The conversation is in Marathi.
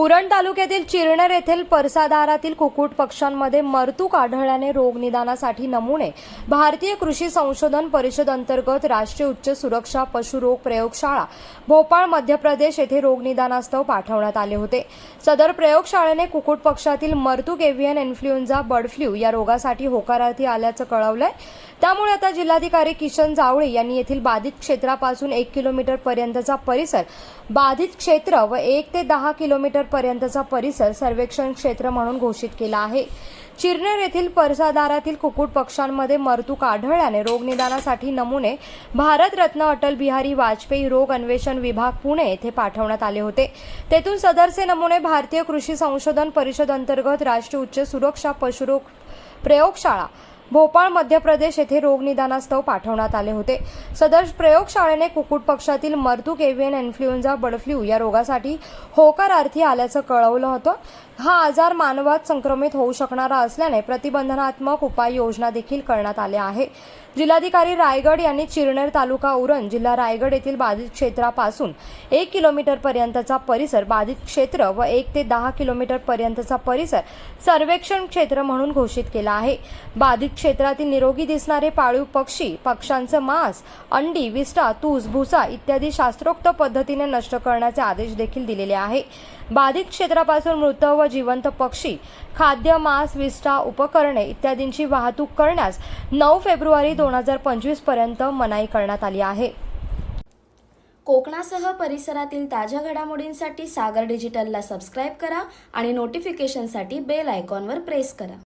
उरण तालुक्यातील चिरनेर येथील परसादारातील कुकुट पक्ष्यांमध्ये मरतूक आढळल्याने रोगनिदानासाठी नमुने भारतीय कृषी संशोधन परिषद अंतर्गत राष्ट्रीय उच्च सुरक्षा पशुरोग प्रयोगशाळा भोपाळ मध्य प्रदेश येथे रोगनिदानास्तव पाठवण्यात आले होते. सदर प्रयोगशाळेने कुकुट पक्षातील मरतूक एव्हियन इन्फ्लुएन्झा बर्ड फ्लू या रोगासाठी होकारार्थी आल्याचं कळवलंय. त्यामुळे आता जिल्हाधिकारी किशन जावळे यांनी येथील बाधित क्षेत्रापासून एक किलोमीटर पर्यंतचा परिसर बाधित क्षेत्र व एक ते दहा किलोमीटर पर्यंतचा परिसर सर्वेक्षण क्षेत्र म्हणून घोषित केला आहे. चिरनेर येथील परसादारातील कुकुट पक्ष्यांमध्ये मरतूक आढळल्याने रोगनिदानासाठी नमुने भारतरत्न अटल बिहारी वाजपेयी रोग अन्वेषण विभाग पुणे येथे पाठवण्यात आले होते. तेथून सदरचे नमुने भारतीय कृषी संशोधन परिषद अंतर्गत राष्ट्रीय उच्च सुरक्षा पशुरोग प्रयोगशाळा भोपाळ मध्य प्रदेश येथे रोगनिदानास्तव पाठवण्यात आले होते. सदर प्रयोगशाळेने कुकुट पक्षातील मर्तूक एव्हियन इन्फ्लुएन्झा बर्ड फ्लू या रोगासाठी होकारार्थी आल्याचं कळवलं होतं. हा आजार मानवात संक्रमित होऊ शकणारा असल्याने प्रतिबंधनात्मक उपाययोजना देखील करण्यात आल्या आहे. जिल्हाधिकारी रायगड यांनी चिरनेर तालुका उरण जिल्हा रायगड येथील बाधित क्षेत्रापासून एक किलोमीटर पर्यंतचा परिसर बाधित क्षेत्र व एक ते दहा किलोमीटर पर्यंतचा परिसर सर्वेक्षण क्षेत्र म्हणून घोषित केला आहे. बाधित क्षेत्रातील निरोगी दिसणारे पाळीव पक्षी पक्ष्यांचं मांस अंडी विष्टा तूस भुसा इत्यादी शास्त्रोक्त पद्धतीने नष्ट करण्याचे आदेश देखील दिलेले आहे. बाधित क्षेत्रापासून मृत व जिवंत पक्षी खाद्य मांस विष्ठा उपकरणे इत्यादींची वाहतूक करण्यास नऊ फेब्रुवारी दोन हजार पंचवीसपर्यंत मनाई करण्यात आली आहे. कोकणासह परिसरातील ताज्या घडामोडींसाठी सागर डिजिटलला सबस्क्राईब करा आणि नोटिफिकेशनसाठी बेल आयकॉनवर प्रेस करा.